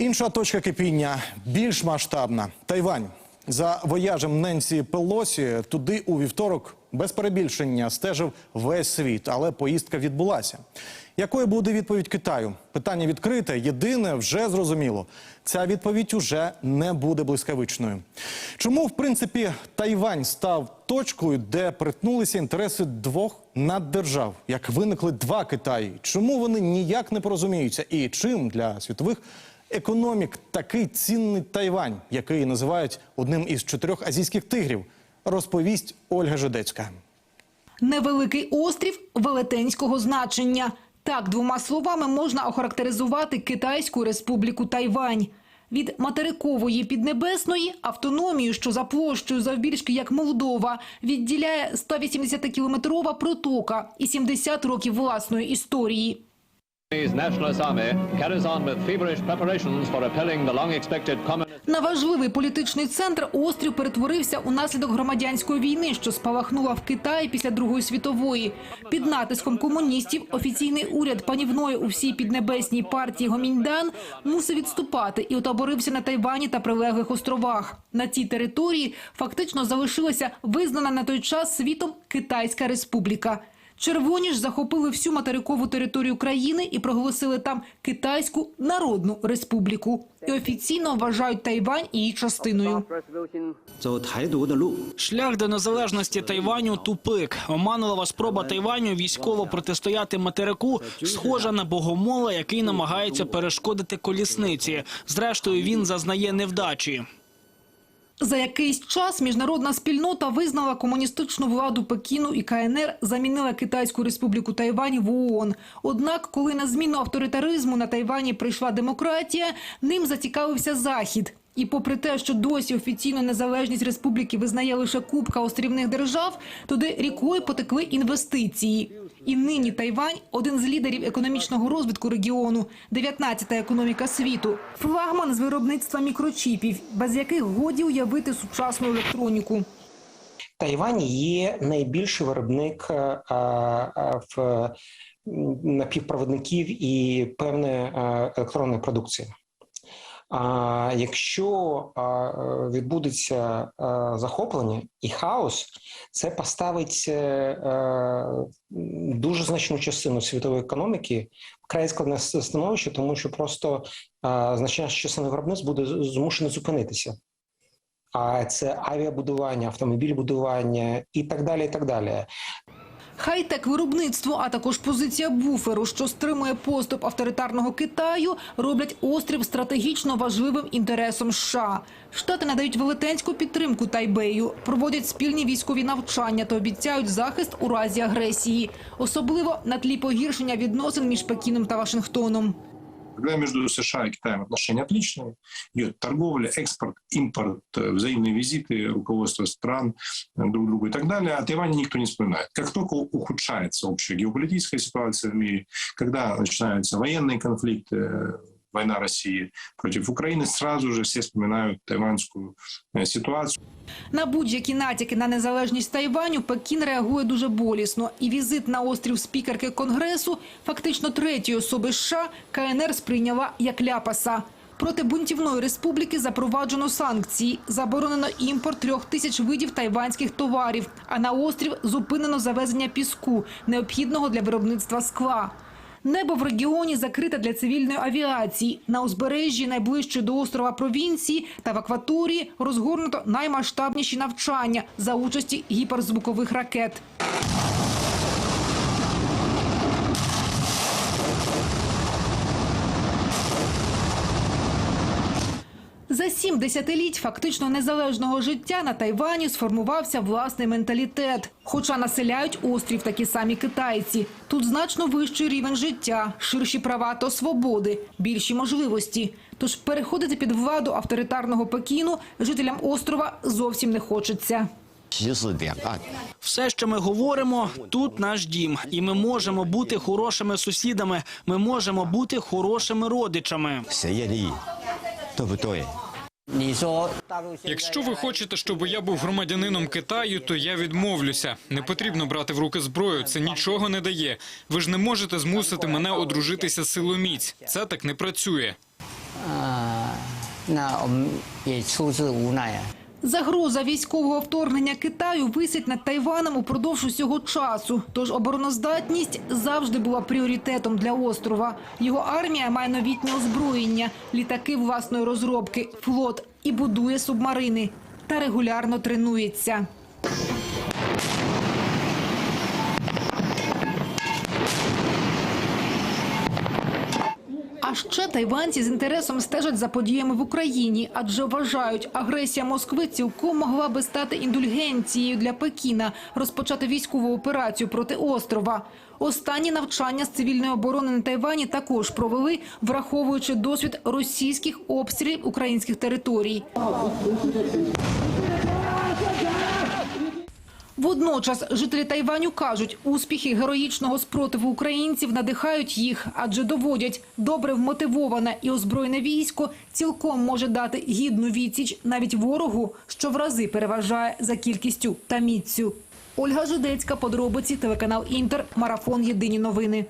Інша точка кипіння більш масштабна Тайвань. За вояжем Ненсі Пелосі туди у вівторок без перебільшення стежив весь світ, але поїздка відбулася. Якою буде відповідь Китаю? Питання відкрите. Єдине вже зрозуміло. Ця відповідь уже не буде блискавичною. Чому, в принципі, Тайвань став точкою, де притнулися інтереси двох наддержав? Як виникли два Китаї? Чому вони ніяк не порозуміються? І чим для світових економік такий цінний Тайвань, який називають одним із чотирьох азійських тигрів, розповість Ольга Жидецька. Невеликий острів велетенського значення. Так двома словами можна охарактеризувати Китайську республіку Тайвань. Від материкової піднебесної автономію, що за площею завбільшки як Молдова, відділяє 180-кілометрова протока і 70 років власної історії. Nationalist Army carries on with feverish preparations На важливий політичний центр острів перетворився унаслідок громадянської війни, що спалахнула в Китаї після Другої світової. Під натиском комуністів офіційний уряд панівної у всій піднебесній партії Гоміньдан мусив відступати і отоборився на Тайвані та прилеглих островах. На цій території фактично залишилася визнана на той час світом Китайська республіка. Червоні ж захопили всю материкову територію країни і проголосили там Китайську Народну Республіку і офіційно вважають Тайвань її частиною. Шлях до незалежності Тайваню тупик. Оманлива спроба Тайваню військово протистояти материку, схожа на богомола, який намагається перешкодити колісниці. Зрештою він зазнає невдачі. За якийсь час міжнародна спільнота визнала комуністичну владу Пекіну і КНР замінила Китайську республіку Тайвань в ООН. Однак, коли на зміну авторитаризму на Тайвані прийшла демократія, ним зацікавився Захід. І попри те, що досі офіційно незалежність республіки визнає лише купка острівних держав, туди рікою потекли інвестиції. І нині Тайвань один з лідерів економічного розвитку регіону, 19-та економіка світу, флагман з виробництва мікрочіпів, без яких годі уявити сучасну електроніку. Тайвань є найбільший виробник е, е, в м, напівпровідників і певної е, електронної продукції. А якщо відбудеться захоплення і хаос, це поставить е, е, дуже значну частину світової економіки в край складне становище, тому що просто значна частина виробництв буде змушена зупинитися. А це авіабудування, автомобіль-будування і так далі. І так далі. Хай-тек виробництво, а також позиція буферу, що стримує поступ авторитарного Китаю, роблять острів стратегічно важливим інтересом США. Штати надають велетенську підтримку Тайбею, проводять спільні військові навчання та обіцяють захист у разі агресії, особливо на тлі погіршення відносин між Пекіном та Вашингтоном. Когда между США и Китаем отношения отличные, идет торговля, экспорт, импорт, э, взаимные визиты руководства стран э, друг другу и так далее, о Тайване никто не вспоминает. Как только ухудшается общая геополитическая ситуация в мире, когда начинаются военные конфликты, э, война России против Украины, сразу же все вспоминают тайваньскую э, ситуацию. На будь-які натяки на незалежність Тайваню Пекін реагує дуже болісно. І візит на острів спікерки Конгресу, фактично третьої особи США, КНР сприйняла як ляпаса. Проти бунтівної республіки запроваджено санкції. Заборонено імпорт трьох тисяч видів тайванських товарів. А на острів зупинено завезення піску, необхідного для виробництва скла. Небо в регіоні закрите для цивільної авіації. На узбережжі найближче до острова провінції та в акваторії розгорнуто наймасштабніші навчання за участі гіперзвукових ракет. За сім десятиліть фактично незалежного життя на Тайвані сформувався власний менталітет. Хоча населяють острів такі самі китайці. Тут значно вищий рівень життя, ширші права та свободи, більші можливості. Тож переходити під владу авторитарного Пекіну жителям острова зовсім не хочеться. Все, що ми говоримо, тут наш дім, і ми можемо бути хорошими сусідами. Ми можемо бути хорошими родичами. 谁愿意，对不对？ 你说大陆 Якщо ви хочете, щоб я був громадянином Китаю, то я відмовлюся. Не потрібно брати в руки зброю. Це нічого не дає. Ви ж не можете змусити мене одружитися силоміць. Це так не працює. Загроза військового вторгнення Китаю висить над Тайваном упродовж усього часу. Тож обороноздатність завжди була пріоритетом для острова. Його армія має новітнє озброєння, літаки власної розробки, флот і будує субмарини та регулярно тренується. А ще тайванці з інтересом стежать за подіями в Україні, адже вважають, агресія Москви цілком могла би стати індульгенцією для Пекіна розпочати військову операцію проти острова. Останні навчання з цивільної оборони на Тайвані також провели, враховуючи досвід російських обстрілів українських територій. Водночас жителі Тайваню кажуть, успіхи героїчного спротиву українців надихають їх, адже доводять, добре вмотивоване і озброєне військо цілком може дати гідну відсіч навіть ворогу, що в рази переважає за кількістю та міцю. Ольга Жидецька, подробиці, телеканал Інтер, марафон Єдині новини.